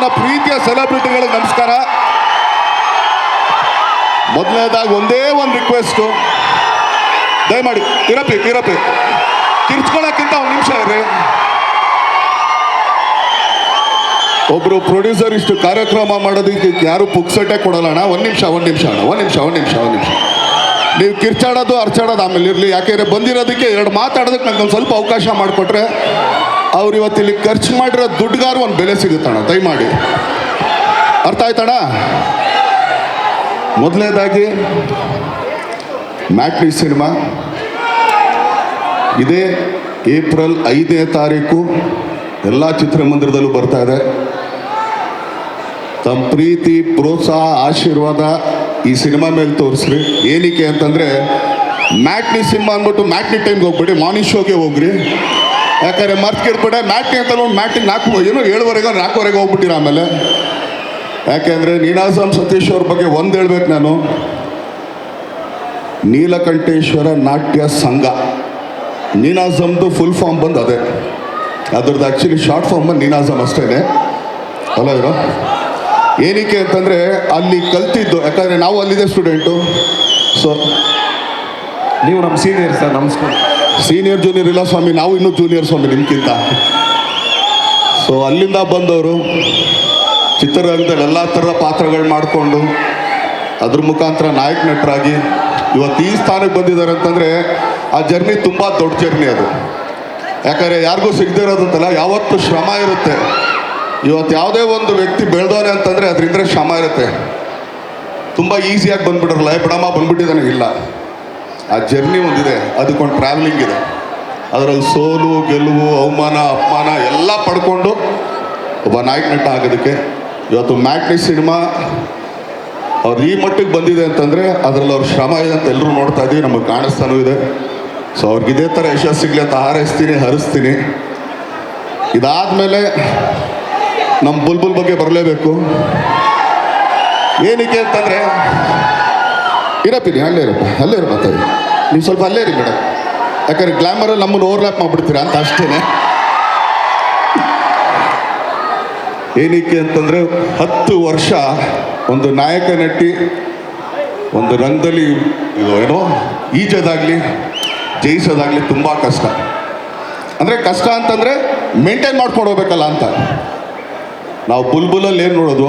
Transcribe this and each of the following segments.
ನನ್ನ ಪ್ರೀತಿಯ ಸೆಲೆಬ್ರಿಟಿಗಳಿಗೆ ನಮಸ್ಕಾರ. ಮೊದಲನೇದಾಗಿ ಒಂದೇ ಒಂದು ರಿಕ್ವೆಸ್ಟು ದಯಮಾಡಿ, ತಿರಪಿ ತಿರಪಿ. ತಿರ್ಚ್ಕೊಳಕ್ಕಿಂತ ಒಂದು ನಿಮಿಷ ಇರ್ರಿ ಒಬ್ರು ಪ್ರೊಡ್ಯೂಸರ್ ಇಷ್ಟು ಕಾರ್ಯಕ್ರಮ ಮಾಡೋದಕ್ಕೆ ಯಾರು ಪುಕ್ಸಟ್ಟೆ ಕೊಡಲ್ಲ ಅಣ್ಣ? ಒಂದು ನಿಮಿಷ ಒಂದು ನಿಮಿಷ ಅಣ್ಣ, ಒಂದು ನಿಮಿಷ ಒಂದು ನಿಮಿಷ ಒಂದು ನಿಮಿಷ. ನೀವು ಕಿರ್ಚಾಡೋದು, ಅರ್ಚಾಡೋದು ಆಮೇಲೆ ಇರಲಿ. ಯಾಕೆಂದರೆ ಬಂದಿರೋದಕ್ಕೆ ಎರಡು ಮಾತಾಡೋದಕ್ಕೆ ನಂಗೆ ಒಂದು ಸ್ವಲ್ಪ ಅವಕಾಶ ಮಾಡಿಕೊಟ್ರೆ ಅವ್ರು ಇವತ್ತಿಲ್ಲಿ ಖರ್ಚು ಮಾಡಿರೋ ದುಡ್ಡುಗಾರು ಒಂದು ಬೆಲೆ ಸಿಗುತ್ತಣ್ಣ ದಯಮಾಡಿ. ಅರ್ಥ ಆಯ್ತಣ್ಣ? ಮೊದಲನೇದಾಗಿ, ಮ್ಯಾಟ್ನಿ ಸಿನಿಮಾ. ಇದೇ ಏಪ್ರಿಲ್ ಐದನೇ ತಾರೀಕು ಎಲ್ಲ ಚಿತ್ರಮಂದಿರದಲ್ಲೂ ಬರ್ತಾ ಇದೆ. ತಮ್ಮ ಪ್ರೀತಿ, ಪ್ರೋತ್ಸಾಹ, ಆಶೀರ್ವಾದ ಈ ಸಿನಿಮಾ ಮೇಲೆ ತೋರಿಸ್ರಿ. ಏನಕ್ಕೆ ಅಂತಂದರೆ, ಮ್ಯಾಟ್ನಿ ಸಿನಿಮಾ ಅಂದ್ಬಿಟ್ಟು ಮ್ಯಾಟ್ನಿ ಟೈಮ್ಗೆ ಹೋಗ್ಬಿಡಿ, ಮಾರ್ನಿಂಗ್ ಶೋಗೆ ಹೋಗ್ರಿ. ಯಾಕಂದರೆ ಮರ್ತ್ಕಿಡ್ಬಿಟ್ಟೆ ಮ್ಯಾಟ್ನಿ ಅಂತ ಒಂದು ಮ್ಯಾಟಿಗೆ ನಾಲ್ಕು ಏನೋ ಏಳುವರೆಗೆ ನಾಲ್ಕುವರೆಗೆ ಹೋಗ್ಬಿಟ್ಟಿರ ಆಮೇಲೆ. ಯಾಕೆಂದರೆ ನೀನಾಸಂ ಸತೀಶ್ ಅವ್ರ ಬಗ್ಗೆ ಒಂದು ಹೇಳ್ಬೇಕು ನಾನು. ನೀಲಕಂಠೇಶ್ವರ ನಾಟ್ಯ ಸಂಘ. ನೀನಾಸಮ್ದು ಫುಲ್ ಫಾರ್ಮ್ ಬಂದು ಅದೇ. ಅದ್ರದ್ದು ಆ್ಯಕ್ಚುಲಿ ಶಾರ್ಟ್ ಫಾರ್ಮ್ ಬಂದು ನೀನಾಸಮ್ ಅಷ್ಟೇ ಅಲ್ಲ ಇರೋ ಏನಕ್ಕೆ ಅಂತಂದರೆ ಅಲ್ಲಿ ಕಲ್ತಿದ್ದು, ಯಾಕಂದರೆ ನಾವು ಅಲ್ಲಿದೆ ಸ್ಟೂಡೆಂಟು ಸೊ ನೀವು ನಮ್ಮ ಸೀನಿಯರ್ ಸರ್ ನಮಸ್ಕಾರ. ಸೀನಿಯರ್ ಜೂನಿಯರ್ ಇಲ್ಲ ಸ್ವಾಮಿ, ನಾವು ಇನ್ನೂ ಜೂನಿಯರ್ ಸ್ವಾಮಿ ನಿಮ್ಗಿಂತ. ಸೊ ಅಲ್ಲಿಂದ ಬಂದವರು ಚಿತ್ರರಂಗದಲ್ಲಿ ಎಲ್ಲ ಥರದ ಪಾತ್ರಗಳು ಮಾಡಿಕೊಂಡು, ಅದ್ರ ಮುಖಾಂತರ ನಾಯಕ ನಟರಾಗಿ ಇವತ್ತು ಈ ಸ್ಥಾನಕ್ಕೆ ಬಂದಿದ್ದಾರೆ ಅಂತಂದರೆ ಆ ಜರ್ನಿ ತುಂಬ ದೊಡ್ಡ ಜರ್ನಿ ಅದು. ಯಾಕಂದರೆ ಯಾರಿಗೂ ಸಿಗದೇ ಇರೋದಂತಲ್ಲ, ಯಾವತ್ತು ಶ್ರಮ ಇರುತ್ತೆ. ಇವತ್ತು ಯಾವುದೇ ಒಂದು ವ್ಯಕ್ತಿ ಬೆಳೆದವನೆ ಅಂತಂದರೆ ಅದರಿಂದ ಶ್ರಮ ಇರುತ್ತೆ. ತುಂಬ ಈಸಿಯಾಗಿ ಬಂದ್ಬಿಟ್ರಲ್ಲ ಬಿಡಮ್ಮ ಬಂದ್ಬಿಟ್ಟಿದ್ದಾನೆ, ಇಲ್ಲ. ಆ ಜರ್ನಿ ಒಂದಿದೆ ಅದಕ್ಕೊಂದು ಟ್ರಾವೆಲಿಂಗ್ ಇದೆ. ಅದರಲ್ಲಿ ಸೋಲು, ಗೆಲುವು, ಅವಮಾನ, ಅಪಮಾನ ಎಲ್ಲ ಪಡ್ಕೊಂಡು ಒಬ್ಬ ನಾಯಕ ನಟ ಆಗೋದಕ್ಕೆ ಇವತ್ತು ಮ್ಯಾಟ್ನಿ ಸಿನಿಮಾ ಅವ್ರು ಈ ಮಟ್ಟಿಗೆ ಬಂದಿದೆ ಅಂತಂದರೆ ಅದರಲ್ಲಿ ಅವ್ರ ಶ್ರಮ ಇದೆ ಅಂತ ಎಲ್ಲರೂ ನೋಡ್ತಾ ಇದ್ದೀವಿ ನಮಗೆ ಕಾಣಿಸ್ತಾನೂ ಇದೆ. ಸೊ ಅವ್ರಿಗೆ ಇದೇ ಥರ ಯಶಸ್ಸು ಸಿಗಲಿ ಅಂತ ಹಾರೈಸ್ತೀನಿ, ಹರಿಸ್ತೀನಿ. ಇದಾದಮೇಲೆ ನಮ್ಮ ಬುಲ್ಬುಲ್ ಬಗ್ಗೆ ಬರಲೇಬೇಕು. ಏನಕ್ಕೆ ಅಂತಂದರೆ ಇರಪ್ಪಿನಿ ಅಲ್ಲೇ ಇರಪ್ಪ ಅಲ್ಲೇ ಇರಪ್ಪ ನೀವು ಸ್ವಲ್ಪ ಅಲ್ಲೇ ಇರಿ ಮೇಡಮ್ ಯಾಕಂದ್ರೆ ಗ್ಲಾಮರಲ್ಲಿ ನಮ್ಮನ್ನು ಓವರ್ಲ್ಯಾಪ್ ಮಾಡಿಬಿಡ್ತೀರಾ ಅಂತ ಅಷ್ಟೇ ಏನಕ್ಕೆ ಅಂತಂದರೆ ಹತ್ತು ವರ್ಷ ಒಂದು ನಾಯಕ ನಟಿ, ಒಂದು ರಂಗದಲ್ಲಿ ಇದು ಏನೋ ಈಜೋದಾಗಲಿ, ಜಯಿಸೋದಾಗಲಿ ತುಂಬ ಕಷ್ಟ. ಅಂದರೆ ಕಷ್ಟ ಅಂತಂದರೆ ಮೇಂಟೈನ್ ಮಾಡ್ಕೊಂಡು ಹೋಗ್ಬೇಕಲ್ಲ ಅಂತ. ನಾವು ಬುಲ್ಬುಲಲ್ಲಿ ಏನು ನೋಡೋದು?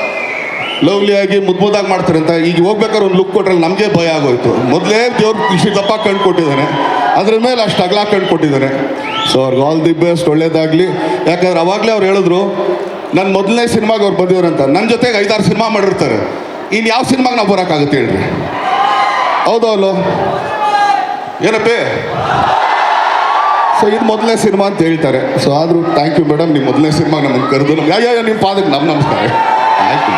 ಲವ್ಲಿಯಾಗಿ ಮುದ್ ಮುದ್ದಾಗಿ ಮಾಡ್ತಾರೆ ಅಂತ ಈಗ ಹೋಗ್ಬೇಕಾದ್ರೆ ಒಂದು ಲುಕ್ ಕೊಟ್ರೆ ನಮಗೆ ಭಯ ಆಗೋಯ್ತು. ಮೊದಲೇ ದೇವ್ರ ಕೃಷಿ ದಪ್ಪ ಕಣ್ಣು ಕೊಟ್ಟಿದ್ದಾನೆ ಅದ್ರ ಮೇಲೆ ಅಷ್ಟು ಅಗಲ ಕಣ್ಣು ಕೊಟ್ಟಿದ್ದಾನೆ ಸೊ ಅವ್ರಿಗೆ ಆಲ್ ದಿ ಬೆಸ್ಟ್ ಒಳ್ಳೇದಾಗಲಿ. ಯಾಕಂದ್ರೆ ಅವಾಗಲೇ ಅವ್ರು ಹೇಳಿದ್ರು ನನ್ನ ಮೊದಲನೇ ಸಿನಿಮಾಗೆ ಅವ್ರು ಬಂದಿದ್ರು ಅಂತ. ನನ್ನ ಜೊತೆಗೆ ಐದಾರು ಸಿನಿಮಾ ಮಾಡಿರ್ತಾರೆ. ಇನ್ನು ಯಾವ ಸಿನಿಮಾಗೆ ನಾವು ಬರೋಕ್ಕಾಗುತ್ತೆ ಹೇಳ್ರಿ? ಹೌದೋ ಅಲ್ಲೋ ಏನಪ್ಪೇ? ಸೊ ಇದು ಮೊದಲನೇ ಸಿನಿಮಾ ಅಂತ ಹೇಳ್ತಾರೆ. ಸೊ ಆದರೂ ಥ್ಯಾಂಕ್ ಯು ಮೇಡಮ್ ನಿಮ್ಮ ಮೊದಲನೇ ಸಿನಿಮಾಗೆ ನಮ್ಮನ್ನು ಕರೆದು ನಮ್ಗೆ ಯಾ ನಿಮ್ಮ ಪಾದಕ್ಕೆ ನಮ್ಮ ನಮಸ್ಕಾರ. Thank U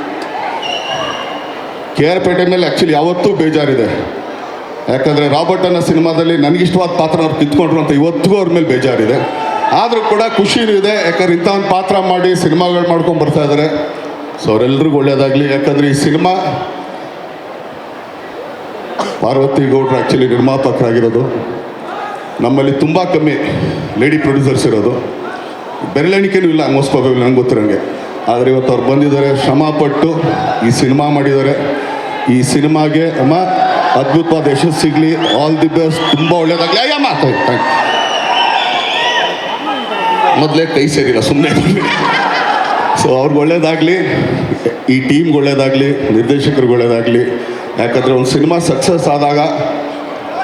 K R Pete ಮೇಲೆ ಆ್ಯಕ್ಚುಲಿ ಯಾವತ್ತೂ ಬೇಜಾರಿದೆ. ಯಾಕಂದರೆ ರಾಬರ್ಟ್ ಅನ್ನೋ ಸಿನಿಮಾದಲ್ಲಿ ನನಗಿಷ್ಟವಾದ ಪಾತ್ರ ಅವ್ರು ಕಿತ್ಕೊಂಡ್ರು ಅಂತ ಇವತ್ತಿಗೂ ಅವ್ರ ಮೇಲೆ ಬೇಜಾರಿದೆ. ಆದರೂ ಕೂಡ ಖುಷಿನೂ ಇದೆ, ಯಾಕಂದ್ರೆ ಇಂಥ ಒಂದು ಪಾತ್ರ ಮಾಡಿ ಸಿನಿಮಾಗಳು ಮಾಡ್ಕೊಂಡು ಬರ್ತಾ ಇದ್ದಾರೆ ಸೊ ಅವರೆಲ್ಲರಿಗೂ ಒಳ್ಳೆಯದಾಗಲಿ ಯಾಕಂದರೆ ಈ ಸಿನಿಮಾ ಪಾರ್ವತಿ ಗೌಡ್ರು ಆ್ಯಕ್ಚುಲಿ ನಿರ್ಮಾಪಕರಾಗಿರೋದು. ನಮ್ಮಲ್ಲಿ ತುಂಬ ಕಮ್ಮಿ ಲೇಡಿ ಪ್ರೊಡ್ಯೂಸರ್ಸ್ ಇರೋದು. ಬೆರಳೆಣಿಕೆನೂ ಇಲ್ಲ ಮೋಸ್ಕೋಬೇಕು ನಂಗೆ ಗೊತ್ತಿರೋಂಗೆ. ಆದರೆ ಇವತ್ತು ಅವ್ರು ಬಂದಿದ್ದಾರೆ, ಶ್ರಮಪಟ್ಟು ಈ ಸಿನಿಮಾ ಮಾಡಿದ್ದಾರೆ. ಈ ಸಿನಿಮಾಗೆ ಅಮ್ಮ ಅದ್ಭುತವಾದ ಯಶಸ್ಸು ಸಿಗಲಿ. ಆಲ್ ದಿ ಬೆಸ್ಟ್ ತುಂಬ ಒಳ್ಳೇದಾಗಲಿ. ಅಯ್ಯಮ್ಮ ಥ್ಯಾಂಕ್ ಮೊದಲೇ ಕೈ ಸೇರಿಲ್ಲ ಸುಮ್ಮನೆ ಸೊ ಅವ್ರಿಗೆ ಒಳ್ಳೇದಾಗಲಿ. ಈ ಟೀಮ್ಗೆ ಒಳ್ಳೇದಾಗಲಿ, ನಿರ್ದೇಶಕರಿಗೆ ಒಳ್ಳೇದಾಗಲಿ. ಯಾಕಂದರೆ ಒಂದು ಸಿನಿಮಾ ಸಕ್ಸಸ್ ಆದಾಗ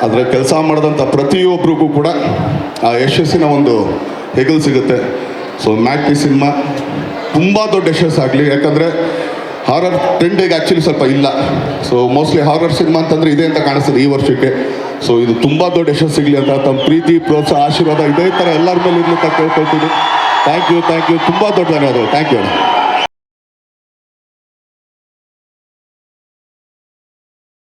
ಅದರ ಕೆಲಸ ಮಾಡಿದಂಥ ಪ್ರತಿಯೊಬ್ಬರಿಗೂ ಕೂಡ ಆ ಯಶಸ್ಸಿನ ಒಂದು ಹೆಗಲು ಸಿಗುತ್ತೆ. ಸೊ ಮ್ಯಾಕ್ ಸಿನಿಮಾ ತುಂಬ ದೊಡ್ಡ ಯಶಸ್ಸಾಗಲಿ ಯಾಕಂದರೆ ಹಾರರ್ ಟ್ರೆಂಡಿಗೆ ಆ್ಯಕ್ಚುಲಿ ಸ್ವಲ್ಪ ಇಲ್ಲ. ಸೊ ಮೋಸ್ಟ್ಲಿ ಹಾರರ್ ಸಿನಿಮಾ ಅಂತಂದರೆ ಇದೆ ಅಂತ ಕಾಣಿಸ್ತದೆ ಈ ವರ್ಷಕ್ಕೆ. ಸೊ ಇದು ತುಂಬ ದೊಡ್ಡ ಯಶಸ್ಸು ಸಿಗಲಿ ಅಂತ ತಮ್ಮ ಪ್ರೀತಿ, ಪ್ರೋತ್ಸಾಹ, ಆಶೀರ್ವಾದ ಇದೇ ಥರ ಎಲ್ಲರ ಮೇಲೆ ಇರಲಿ ಅಂತ ಕೇಳ್ಕೊಳ್ತೀನಿ. ಥ್ಯಾಂಕ್ ಯು ಥ್ಯಾಂಕ್ ಯು ತುಂಬ ದೊಡ್ಡ ಧನ್ಯವಾದಗಳು. Thank you